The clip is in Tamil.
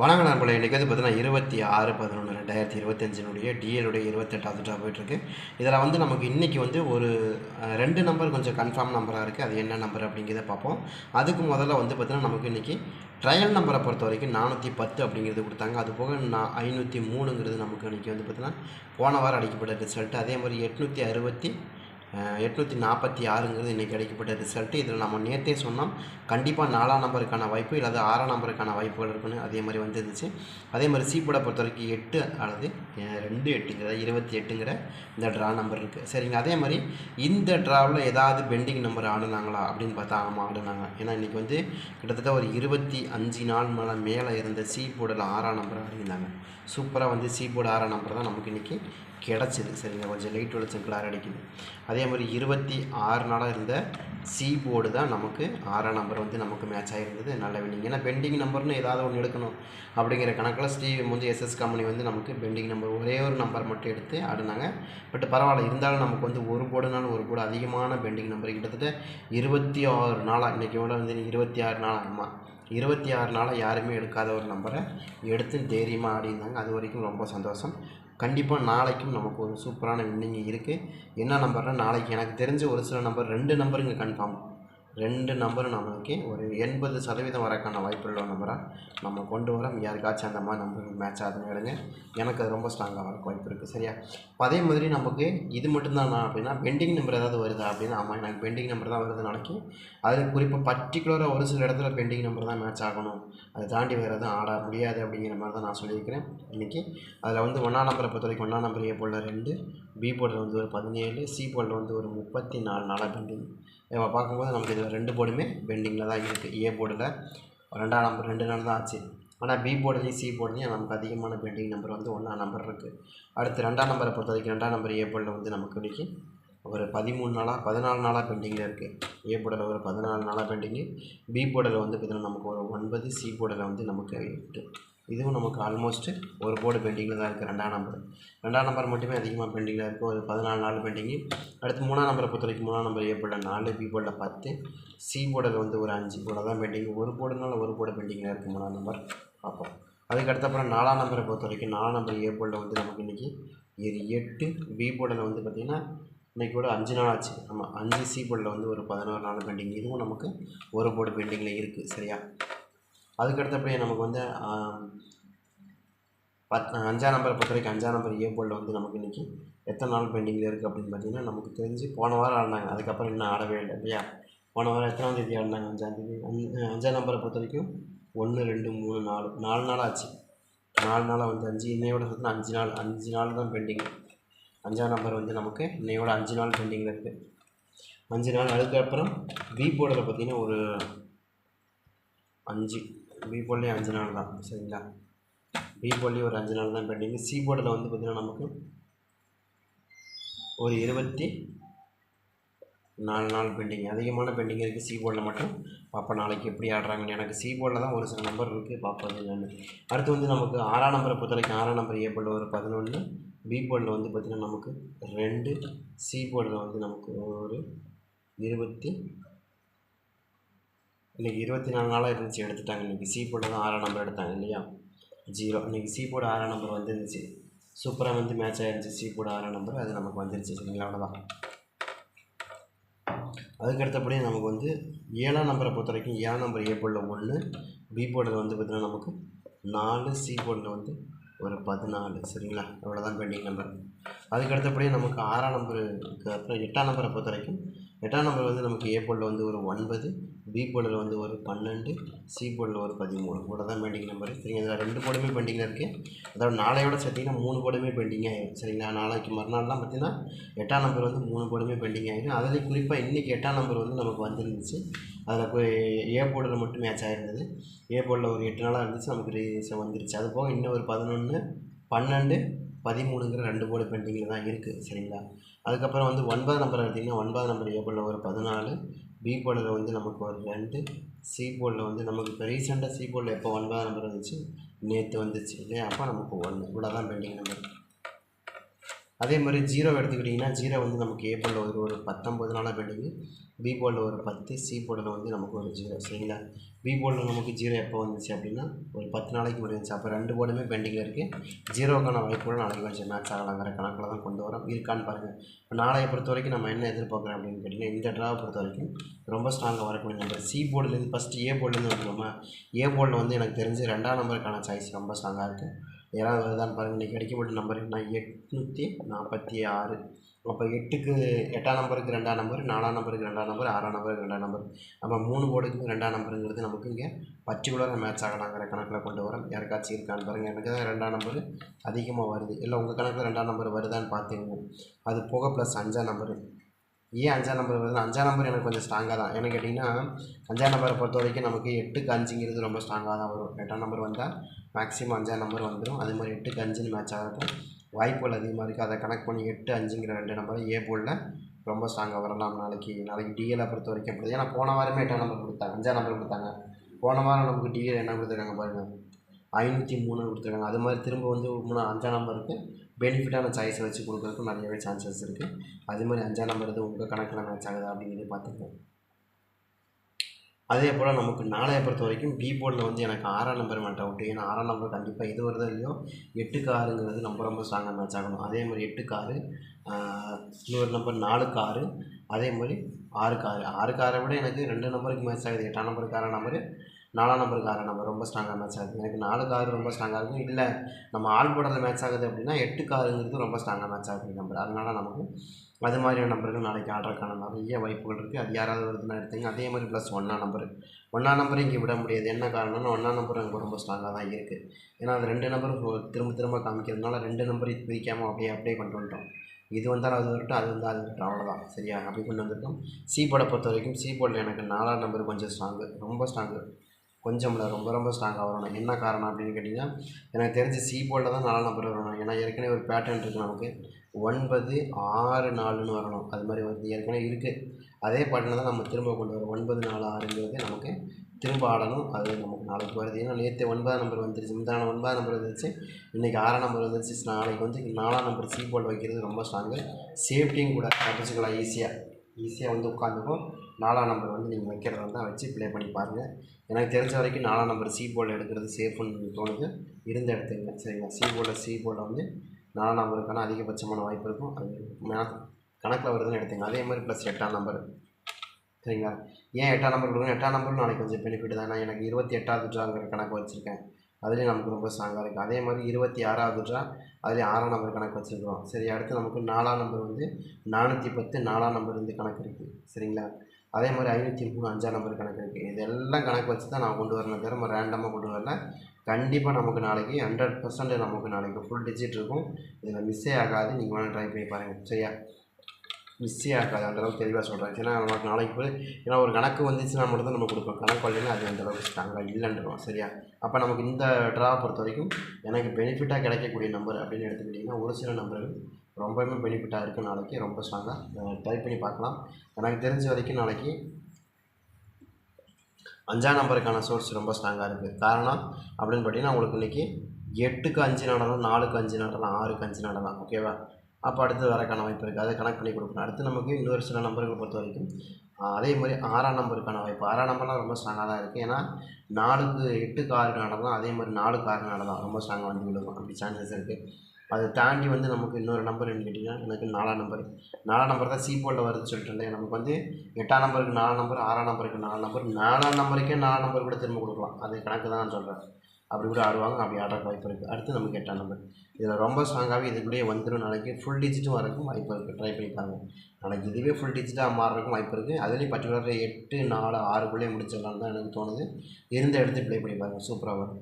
வணக்கம் நண்பர்களே இன்றைக்கி வந்து பார்த்தீங்கன்னா இருபத்தி ஆறு பதினொன்று ரெண்டாயிரத்தி இருபத்தஞ்சினுடைய டிஎலுடைய இருபத்தெட்டாவது ட்ரா போயிட்டுருக்கு இதில் வந்து நமக்கு இன்றைக்கி வந்து ஒரு ரெண்டு நம்பர் கொஞ்சம் கன்ஃபார்ம் நம்பராக இருக்குது அது என்ன நம்பர் அப்படிங்கிறத பார்ப்போம். அதுக்கு முதல்ல வந்து பார்த்திங்கன்னா நமக்கு இன்றைக்கி ட்ரையல் நம்பரை பொறுத்த வரைக்கும் நானூற்றி பத்து அப்படிங்கிறது கொடுத்தாங்க. அது போக நான் ஐநூற்றி மூணுங்கிறது நமக்கு இன்றைக்கி வந்து பார்த்திங்கன்னா போன வாரம் அடிக்கப்பட்ட ரிசல்ட் அதே மாதிரி எட்நூற்றி அறுபத்தி எட்நூற்றி நாற்பத்தி ஆறுங்கிறது இன்றைக்கி கிடைக்கப்பட்ட ரிசல்ட்டு இதில் நம்ம நேற்றே சொன்னோம் கண்டிப்பாக நாலாம் நம்பருக்கான வாய்ப்பு இல்லாத ஆறாம் நம்பருக்கான வாய்ப்புகள் இருக்குன்னு அதே மாதிரி வந்துருந்துச்சு அதே மாதிரி சீப்போட பொறுத்த வரைக்கும் எட்டு அல்லது ரெண்டு எட்டுங்கிற இருபத்தி எட்டுங்கிற இந்த ட்ரா நம்பர் இருக்குது சரிங்க அதே மாதிரி இந்த ட்ராவில் ஏதாவது பெண்டிங் நம்பர் ஆடுனாங்களா அப்படின்னு பார்த்தா ஆமாம் ஆடுனாங்க. ஏன்னா இன்றைக்கி வந்து கிட்டத்தட்ட ஒரு இருபத்தி அஞ்சு நாள் மேலே மேலே இருந்த சி போர்டில் ஆறாம் நம்பர் ஆடிருந்தாங்க. சூப்பராக வந்து சி போர்டு ஆறாம் நம்பர் தான் நமக்கு இன்றைக்கி கிடச்சிது. சரிங்களா? கொஞ்சம் லைட் வெளிச்சம் கிளார் அடிக்குது. அதே மாதிரி இருபத்தி ஆறு நாளாக இருந்த சி போர்டு தான் நமக்கு ஆறாம் நம்பர் வந்து நமக்கு மேட்ச் ஆகிருந்தது நல்ல வின்னிங் ஏன்னா பெண்டிங் நம்பர்னு ஏதாவது ஒன்று எடுக்கணும். அப்படிங்கிற கணக்கில் ஸ்டீவ் வந்து எஸ்எஸ் கம்பெனி வந்து நமக்கு பெண்டிங் நம்பர் ஒரே ஒரு நம்பர் மட்டும் எடுத்து ஆடினாங்க. பட் பரவாயில்ல. இருந்தாலும் நமக்கு வந்து ஒரு போர்டுனாலும் ஒரு போர்டு அதிகமான பெண்டிங் நம்பர் கிட்டத்தட்ட இருபத்தி ஆறு நாளாக இன்றைக்கி விட வந்து இருபத்தி ஆறு நாள் ஆமாம் இருபத்தி ஆறு நாளாக யாருமே எடுக்காத ஒரு நம்பரை எடுத்து தைரியமாக ஆடிருந்தாங்க அது வரைக்கும் ரொம்ப சந்தோஷம். கண்டிப்பாக நாளைக்கும் நமக்கு ஒரு சூப்பரான வின்னிங் இருக்குது என்ன நம்பர்னா நாளைக்கு எனக்கு தெரிஞ்ச ஒரு சில நம்பர் ரெண்டு நம்பருங்க கன்ஃபார்ம் ரெண்டு நம்பரும் நம்மளுக்கு ஒரு எண்பது சதவீதம் வரக்கான வாய்ப்புள்ள நம்பராக நம்ம கொண்டு வரோம். யாருக்காச்சும் அந்த மாதிரி நம்பருக்கு மேட்ச் ஆகுதுன்னு எடுங்க எனக்கு அது ரொம்ப ஸ்ட்ராங்காக வரக்கு வாய்ப்பு இருக்குது சரியா? அதே மாதிரி நமக்கு இது மட்டும்தானா அப்படின்னா பெண்டிங் நம்பர் ஏதாவது வருதா அப்படின்னா ஆமாம் எனக்கு பெண்டிங் நம்பர் தான் வருது நடக்கும் அதில் குறிப்பாக பர்டிகுலராக ஒரு சில இடத்துல பெண்டிங் நம்பர் தான் மேட்ச் ஆகணும். அதை தாண்டி வேறு எதுவும் ஆட முடியாது அப்படிங்கிற மாதிரி தான் நான் சொல்லியிருக்கிறேன். இன்றைக்கி அதில் வந்து ஒன்றாம் நம்பரை பொறுத்த வரைக்கும் ஒன்றாம் நம்பர் ஏ போர்டில் ரெண்டு பி போர்டில் வந்து ஒரு பதினேழு சி போர்டில் வந்து ஒரு முப்பத்தி நாலு நாளாக பெண்டிங் நம்ம பார்க்கும்போது நமக்கு இதில் ரெண்டு போர்டுமே பெண்டிங்கில் தான் இருக்குது. ஏ போர்டில் ரெண்டாம் நம்பர் ரெண்டு நாள் தான் ஆச்சு. ஆனால் பி போர்டுலேயும் சி போர்டுலேயும் நமக்கு அதிகமான பெண்டிங் நம்பர் வந்து ஒன்றாம் நம்பர் இருக்குது அடுத்து ரெண்டாம் நம்பரை பொறுத்த வரைக்கும் ரெண்டாம் நம்பர் ஏ போர்டில் வந்து நமக்கு இன்றைக்கி ஒரு பதிமூணு நாளாக பதினாலு நாளாக பெண்டிங்கில் இருக்குது ஏ போர்டில் ஒரு பதினாலு நாளாக பெண்டிங்கு பி போர்டில் வந்து பார்த்திங்கன்னா நமக்கு ஒரு ஒன்பது சி போர்டில் வந்து நமக்கு எட்டு இதுவும் நமக்கு ஆல்மோஸ்ட்டு ஒரு போர்டு பெண்டிங்கில் தான் இருக்குது ரெண்டாம் நம்பர் ரெண்டாம் நம்பர் மட்டுமே அதிகமாக பெண்டிங்கில் இருக்கும் ஒரு பதினாலு நாள் பெண்டிங்கு அடுத்து மூணாம் நம்பரை பொறுத்த வரைக்கும் மூணாம் நம்பர் ஏ போர்டில் நாலு பி போர்டில் பத்து சி போர்டில் வந்து ஒரு அஞ்சு. போர்டில் தான் பெண்டிங் ஒரு போர்டுனால ஒரு போர்டு பெண்டிங்கில் இருக்குது மூணாம் நம்பர் பார்ப்போம். அதுக்கு அப்புறம் நாலாம் நம்பரை பொறுத்த வரைக்கும் நாலாம் நம்பர் ஏ போர்டில் வந்து நமக்கு இன்றைக்கி இது எட்டு பி போர்டில் வந்து பார்த்திங்கன்னா இன்றைக்கி கூட அஞ்சு நாள் ஆச்சு. ஆமாம் அஞ்சு சி போர்டில் வந்து ஒரு பதினோரு நாள் பெண்டிங் இதுவும் நமக்கு ஒரு போர்டு பெண்டிங்கில் இருக்குது சரியா? அதுக்கு அடுத்தபடியே நமக்கு வந்து பத் அஞ்சாம் நம்பரை பொறுத்த வரைக்கும் அஞ்சாம் நம்பர் ஏ வந்து நமக்கு இன்றைக்கி எத்தனை நாள் பெண்டிங்கில் இருக்குது அப்படின்னு பார்த்தீங்கன்னா நமக்கு தெரிஞ்சு போன வாரம் ஆடினாங்க. அதுக்கப்புறம் இன்னும் ஆடவே இல்லை இல்லையா? போன வாரம் எத்தனாம் தேதி ஆடினாங்க? அஞ்சாம் தேதி. அஞ்சு அஞ்சாம் நம்பரை பொறுத்த வரைக்கும் ஒன்று ரெண்டு மூணு நாலு நாலு நாள் ஆச்சு. நாலு நாளாக வந்து அஞ்சு இன்னையோட சேர்த்து அஞ்சு நாள் அஞ்சு நாள் தான் பெண்டிங் அஞ்சாம் நம்பர் வந்து நமக்கு இன்னையோட அஞ்சு நாள் பெண்டிங்கில் இருக்குது அஞ்சு நாள். அதுக்கப்புறம் பி போர்டில் பார்த்திங்கன்னா ஒரு அஞ்சு. பி போர்ட்லேயும் அஞ்சு நாள் தான் சரிங்களா? பி போர்ட்லேயும் ஒரு அஞ்சு நாள் தான் பெண்டிங் சி போர்டில் வந்து பார்த்திங்கன்னா நமக்கு ஒரு இருபத்தி நாலு நாள் பெண்டிங் அதிகமான பெண்டிங் இருக்குது சி போர்டில் மட்டும் பார்ப்போம் நாளைக்கு எப்படி ஆடுறாங்கன்னு. எனக்கு சி போர்டில் தான் ஒரு சில நம்பர் இருக்குது பார்ப்பது என்னென்னு அடுத்து வந்து நமக்கு ஆறாம் நம்பரை பொறுத்த வரைக்கும் ஆறாம் நம்பர் ஏ போர்டில் ஒரு பதினொன்று பி போர்டில் வந்து பார்த்திங்கன்னா நமக்கு ரெண்டு சி போர்டில் வந்து நமக்கு ஒரு இருபத்தி இன்றைக்கி இருபத்தி நாலு நாளாக இருந்துச்சு எடுத்துட்டாங்க. இன்றைக்கி சி போர்டு தான் ஆறாம் நம்பர் எடுத்தாங்க இல்லையா? ஜீரோ இன்றைக்கி சி போர்டு ஆறாம் நம்பர் வந்துருந்துச்சு. சூப்பராக வந்து மேட்ச் ஆகிருந்துச்சு சி போர்டு ஆறாம் நம்பர் அது நமக்கு வந்துருச்சு சரிங்களா? அவ்வளோதான் அதுக்கு அடுத்தபடியே நமக்கு வந்து ஏழாம் நம்பரை பொறுத்த வரைக்கும் ஏழாம் நம்பர் ஏ போர்டில் ஒன்று பி போர்டில் வந்து பார்த்திங்கன்னா நமக்கு நாலு சி போர்டில் வந்து ஒரு பதினாலு சரிங்களா? இவ்வளோ தான் பெண்டிங் நம்பர் அதுக்கு அடுத்தபடியே நமக்கு ஆறாம் நம்பருக்கு அப்புறம் எட்டாம் நம்பரை பொறுத்த வரைக்கும் எட்டாம் நம்பர் வந்து நமக்கு ஏ போர்டில் வந்து ஒரு ஒன்பது பி போர்டில் வந்து ஒரு பன்னெண்டு சி போர்டில் ஒரு பதிமூணு. கூட தான் பெண்டிங் நம்பர் சரிங்க இதில் ரெண்டு போர்டுமே பெண்டிங்கில் இருக்குது அதாவது நாளையோட சேர்த்திங்கன்னா மூணு போர்டுமே பெண்டிங் ஆகிடும் சரிங்களா? நாளைக்கு மறுநாள்லாம் பார்த்திங்கன்னா எட்டாம் நம்பர் வந்து மூணு போர்டுமே பெண்டிங் ஆகிடும் அதில் குறிப்பாக இன்றைக்கி எட்டாம் நம்பர் வந்து நமக்கு வந்துருந்துச்சு. அதில் போய் ஏ போர்டில் மட்டும் மேட்ச் ஆகிருந்தது ஏ போர்டில் ஒரு எட்டு நாளாக இருந்துச்சு. நமக்கு ரீசன் வந்துருச்சு. அது போக இன்னும் ஒரு பதினொன்று பன்னெண்டு பதிமூணுங்கிற ரெண்டு போர்டு பெண்டிங்கில் தான் இருக்குது சரிங்களா? அதுக்கப்புறம் வந்து ஒன்பது நம்பர் எடுத்திங்கன்னா ஒன்பது நம்பர் ஏ போர்டில் ஒரு பதினாலு பி போர்டில் வந்து நமக்கு ஒரு ரெண்டு சி போர்டில் வந்து நமக்கு இப்போ ரீசெண்டாக சி போர்டில் எப்போ ஒன்பதாம் நம்பர் வந்துச்சு? நேற்று வந்துச்சு இல்லையா? அப்போ நமக்கு ஒன்று இவ்வளோ தான் பெண்டிங் நம்பர் அதே மாதிரி ஜீரோ எடுத்துக்கிட்டிங்கன்னா ஜீரோ வந்து நமக்கு ஏ போர்டில் ஒரு ஒரு பத்தொம்பது நாளாக பெண்டிங்கு பி போர்டில் ஒரு பத்து சி போர்டில் வந்து நமக்கு ஒரு ஜீரோ. சரிங்களா? பி போர்டில் நமக்கு ஜீரோ எப்போ வந்துச்சு அப்படின்னா ஒரு பத்து நாளைக்கு முன்னாடி அப்போ ரெண்டு போர்டுமே பெண்டிங்கில் இருக்குது ஜீரோக்கான வாய்ப்புகள் நாளைக்கு கொஞ்சம் மேட்ச் ஆகலாங்கிற கணக்கில் தான் கொண்டு வரோம். இருக்கான்னு பாருங்கள் இப்போ நாளைய பொறுத்த வரைக்கும் நம்ம என்ன எதிர்பார்க்குறோம் அப்படின்னு கேட்டிங்கன்னா இந்த ட்ராவை பொறுத்த வரைக்கும் ரொம்ப ஸ்ட்ராங்காக வரக்கூடிய நம்பர் சி போர்டுலேருந்து ஃபஸ்ட்டு ஏ போர்டுலேருந்து வந்துருமா ஏ போர்டில் வந்து எனக்கு தெரிஞ்சு ரெண்டாம் நம்பருக்கான சாய்ஸ் ரொம்ப ஸ்ட்ராங்காக இருக்குது ஏழாவது வருதான்னு பாருங்கள் இன்றைக்கி அடிக்கப்பட்ட நம்பர் என்ன எட்நூற்றி நாற்பத்தி ஆறு. அப்போ எட்டுக்கு எட்டாம் நம்பருக்கு ரெண்டாம் நம்பர் நாலாம் நம்பருக்கு ரெண்டாம் நம்பர் ஆறாம் நம்பருக்கு ரெண்டாம் நம்பர் அப்போ மூணு போர்டுக்கு ரெண்டாம் நம்பருங்கிறது நமக்கு இங்கே பர்டிகுலராக மேட்ச் ஆகலாங்கிற கணக்கில் கொண்டு வரோம். யாருக்காச்சும் இருக்கான்னு பாருங்கள் எனக்கு தான் ரெண்டாம் நம்பர் அதிகமாக வருது. இல்லை உங்கள் கணக்கில் ரெண்டாம் நம்பர் வருதான்னு பார்த்துங்க அது போக ப்ளஸ் அஞ்சாம் நம்பரு ஏன் அஞ்சாம் நம்பர் வருது? அஞ்சாம் நம்பர் எனக்கு கொஞ்சம் ஸ்ட்ராங்காக தான். ஏன்னு கேட்டிங்கன்னா அஞ்சாம் நம்பரை பொறுத்த வரைக்கும் நமக்கு எட்டுக்கு அஞ்சுங்கிறது ரொம்ப ஸ்ட்ராங்காக தான் வரும். எட்டாம் நம்பர் வந்தால் மேக்ஸிமம் அஞ்சாம் நம்பர் வந்துடும் அதே மாதிரி எட்டுக்கு அஞ்சுன்னு மேட்ச் ஆகிறப்போ வாய்ப்புகள் அதிகமாக இருக்குது அதை கனெக்ட் பண்ணி எட்டு அஞ்சுங்கிற ரெண்டு நம்பர் ஏ போலில் ரொம்ப ஸ்ட்ராங்காக வரலாம் நாளைக்கு. நாளைக்கு டிஎலை பொறுத்த வரைக்கும் அப்படி ஏன்னா போன வாரமே எட்டாம் நம்பர் கொடுத்தாங்க. அஞ்சாம் நம்பர் கொடுத்தாங்க. போன வாரம் நமக்கு டிஎல் என்ன கொடுத்துருக்காங்க பாருங்கள் ஐநூற்றி மூணு கொடுத்துருக்காங்க. அது மாதிரி திரும்ப வந்து மூணு அஞ்சாம் நம்பருக்கு பெனிஃபிட்டான சாய்ஸை வச்சு கொடுக்குறதுக்கும் நிறையவே சான்சஸ் இருக்குது அதே மாதிரி அஞ்சாம் நம்பர் இது உங்கள் கணக்கில் மேட்ச் ஆகுதா அப்படிங்கிறத பார்த்துக்கோங்க அதே போல் நமக்கு நாளைய பொறுத்த வரைக்கும் பி போர்டில் வந்து எனக்கு ஆறாம் நம்பர் மேட் அவுட் ஏன்னா ஆறாம் நம்பர் கண்டிப்பாக இது வருதோ இல்லையோ எட்டுக்கு ஆறுங்கிறது ரொம்ப ரொம்ப ஸ்ட்ராங்காக மேட்ச் ஆகணும். அதே மாதிரி எட்டுக்கு ஆறு இன்னொரு நம்பர் நாலுக்கு ஆறு அதே மாதிரி ஆறுக்கு ஆறு. ஆறுக்கு ஆறை விட எனக்கு ரெண்டு நம்பருக்கு மேட்ச் ஆகுது. எட்டாம் நம்பருக்கு ஆறாம் நம்பர் நாலாம் நம்பருக்கு ஆறாம் நம்பர் ரொம்ப ஸ்ட்ராங்காக மேட்ச் ஆகுது. எனக்கு நாலுக்கு ஆறு ரொம்ப ஸ்ட்ராங்காக இருக்கும் இல்லை நம்ம ஆள் போர்டில் மேட்ச் ஆகுது அப்படின்னா எட்டுக்கு ஆறுங்கிறது ரொம்ப ஸ்ட்ராங்காக மேட்ச் ஆகுது நம்பர். அதனால் நமக்கு அது மாதிரியான நம்பர்கள் நாளைக்கு ஆர்டருக்கான நிறைய வாய்ப்புகள் இருக்குது அது யாராவது வருதுன்னா எடுத்துங்க அதே மாதிரி ப்ளஸ் ஒன்றாம் நம்பர். ஒன்றாம் நம்பரை இங்கே விட முடியாது. என்ன காரணம்னா ஒன்றாம் நம்பர் அங்கே ரொம்ப ஸ்ட்ராங்காக தான் இருக்குது ஏன்னா அது ரெண்டு நம்பரும் திரும்ப திரும்ப காமிக்கிறதுனால ரெண்டு நம்பரை பிரிக்காமல் அப்படியே அப்டே கொண்டு வந்துட்டோம். இது வந்தாலும் அது வரட்டும் அது வந்தால் அது வரட்டும் அவ்வளோதான் சரியா? அப்படி கொண்டு வந்திருக்கோம். சி போர்டை பொறுத்த வரைக்கும் சி போர்டில் எனக்கு நாலாம் நம்பர் கொஞ்சம் ஸ்ட்ராங்கு ரொம்ப ஸ்ட்ராங்கு கொஞ்சம் இல்லை ரொம்ப ரொம்ப ஸ்ட்ராங்காக வரணும். என்ன காரணம் அப்படின்னு கேட்டிங்கன்னா எனக்கு தெரிஞ்சு சி போர்டில் தான் நாலாம் நம்பர் வரணும். ஏன்னா ஏற்கனவே ஒரு பேட்டர்ன் இருக்குது நமக்கு. ஒன்பது ஆறு நாலுன்னு வரணும். அது மாதிரி வருது ஏற்கனவே இருக்குது அதே பாட்டில் தான் நம்ம திரும்ப கொண்டு வரோம் ஒன்பது நாலு ஆறுங்கிறது நமக்கு திரும்ப ஆடணும். அது நமக்கு நாளைக்கு வருது. ஏன்னா நேற்று ஒன்பதாம் நம்பர் வந்துருச்சு. முந்தான ஒன்பதாம் நம்பர் வந்துருச்சு. இன்றைக்கி ஆறாம் நம்பர் வந்துருச்சு. நாளைக்கு வந்து நாலாம் நம்பர் சி போர்டு வைக்கிறது ரொம்ப ஸ்ட்ராங்கு சேஃப்டியும் கூட தப்பிச்சுக்கலாம் ஈஸியாக ஈஸியாக வந்து உட்காந்துக்கும் நாலாம் நம்பர் வந்து நீங்கள் வைக்கிறதா தான் வச்சு ப்ளே பண்ணி பாருங்கள் எனக்கு தெரிஞ்ச வரைக்கும் நாலாம் நம்பர் சி போல் எடுக்கிறது சேஃப்னு தோணுது. இருந்த எடுத்துங்க சரிங்களா? சி போர்டில் சி போர்டில் வந்து நாலாம் நம்பருக்கான அதிகபட்சமான வாய்ப்பு இருக்கும். அது கணக்கில் வருதுன்னு எடுத்துங்க. அதே மாதிரி ப்ளஸ் எட்டாம் நம்பர் சரிங்களா? ஏன் எட்டாம் நம்பர் கொடுக்கணும்? எட்டாம் நம்பரும் நாளைக்கு கொஞ்சம் பெனிஃபிட் தான். எனக்கு இருபத்தி எட்டாவது ட்ராங்கிற கணக்கு வச்சுருக்கேன். அதுலேயும் நமக்கு ரொம்ப ஸ்ட்ராங்காக இருக்குது அதே மாதிரி இருபத்தி ஆறாவது ட்ரா அதுலேயும் ஆறாம் நம்பர் கணக்கு வச்சுருக்கோம் சரி அடுத்து நமக்கு நாலாம் நம்பர் வந்து நானூற்றி பத்து நாலாம் நம்பர் வந்து கணக்கு இருக்குது சரிங்களா? அதே மாதிரி ஐநூற்றி மூணு அஞ்சாம் நம்பர் கணக்கு இருக்குது இதெல்லாம் கணக்கு வச்சு தான் நான் கொண்டு வரணும் தவிர நம்ம ரேண்டமாக கொண்டு வரல. கண்டிப்பாக நமக்கு நாளைக்கு ஹண்ட்ரட் பர்சன்ட் நமக்கு நாளைக்கு ஃபுல் டிஜிட் இருக்கும். இதில் மிஸ்ஸே ஆகாது. நீங்கள் வேணால் ட்ரை பண்ணி பாருங்கள் சரியா? மிஸ்ஸே ஆகாது. அந்தளவுக்கு தெளிவாக சொல்கிறேன் ஏன்னா நமக்கு நாளைக்கு போய் ஏன்னா ஒரு கணக்கு வந்துச்சுன்னா மட்டும் தான் நம்ம கொடுப்போம். கணக்கு வரலைன்னா அது அந்தளவுக்கு தாங்க இல்லைன்றோம். சரியா? அப்போ நமக்கு இந்த ட்ரா பொறுத்த வரைக்கும் எனக்கு பெனிஃபிட்டாக கிடைக்கக்கூடிய நம்பர் அப்படின்னு எடுத்துக்கிட்டிங்கன்னா ஒரு சில நம்பர்கள் ரொம்பவுமே பெனிஃபிட்டாக இருக்குது நாளைக்கு. ரொம்ப ஸ்ட்ராங்காக ட்ரை பண்ணி பார்க்கலாம். எனக்கு தெரிஞ்ச வரைக்கும் நாளைக்கு அஞ்சாம் நம்பருக்கான சோர்ஸ் ரொம்ப ஸ்ட்ராங்காக இருக்குது காரணம் அப்படின்னு பார்த்தீங்கன்னா உங்களுக்கு இன்றைக்கி எட்டுக்கு அஞ்சு நடலாம் நாலுக்கு அஞ்சு நடலாம் ஆறுக்கு அஞ்சு நடலாம் ஓகேவா அப்போ அடுத்து வரக்கான வாய்ப்பு இருக்குது அதை கனெக்ட் பண்ணி கொடுக்கணும். அடுத்து நமக்கு இன்னொரு சில நம்பர்கள் பொறுத்த வரைக்கும் அதே மாதிரி ஆறாம் நம்பருக்கான வாய்ப்பு. ஆறாம் நம்பர்லாம் ரொம்ப ஸ்ட்ராங்காக தான் இருக்குது ஏன்னா நாலுக்கு எட்டுக்கு ஆறுக்கு நடலாம் அதே மாதிரி நாலுக்கு ஆறுக்கு நடலாம் ரொம்ப ஸ்ட்ராங்காக வந்து விழுகும். அப்படி சான்சஸ் இருக்குது அதை தாண்டி வந்து நமக்கு இன்னொரு நம்பர் என்ன கேட்டிங்கன்னா எனக்கு நாலாம் நம்பர் நாலாம் நம்பர் தான் சி போர்டில் வருதுன்னு சொல்லிட்டு நமக்கு வந்து எட்டாம் நம்பருக்கு நாலு நம்பர் ஆறாம் நம்பருக்கு நாலு நம்பர் நாலாம் நம்பருக்கே நாலு நம்பர் கூட திரும்ப கொடுக்கலாம். அது கணக்கு தான் நான் சொல்கிறேன் அப்படி கூட ஆடுவாங்க அப்படி ஆடுறக்கு வாய்ப்பு இருக்குது அடுத்து நமக்கு எட்டாம் நம்பர் இதில் ரொம்ப ஸ்ட்ராங்காகவே இதுக்குள்ளேயே வந்துடும் நாளைக்கு ஃபுல் டிஜிட்டும் வரக்கும் வாய்ப்பு இருக்குது ட்ரை பண்ணி பாருங்கள் நாளைக்கு இதுவே ஃபுல் டிஜிட்டாக மாறுறதுக்கும் வாய்ப்பு இருக்குது அதுலேயும் பர்டிகுலராக எட்டு நாலு ஆறுக்குள்ளேயே முடிச்சிடலான்னு தான் எனக்கு தோணுது. இருந்த இடத்து ப்ளே பண்ணி பாருங்கள் சூப்பராக வரும்.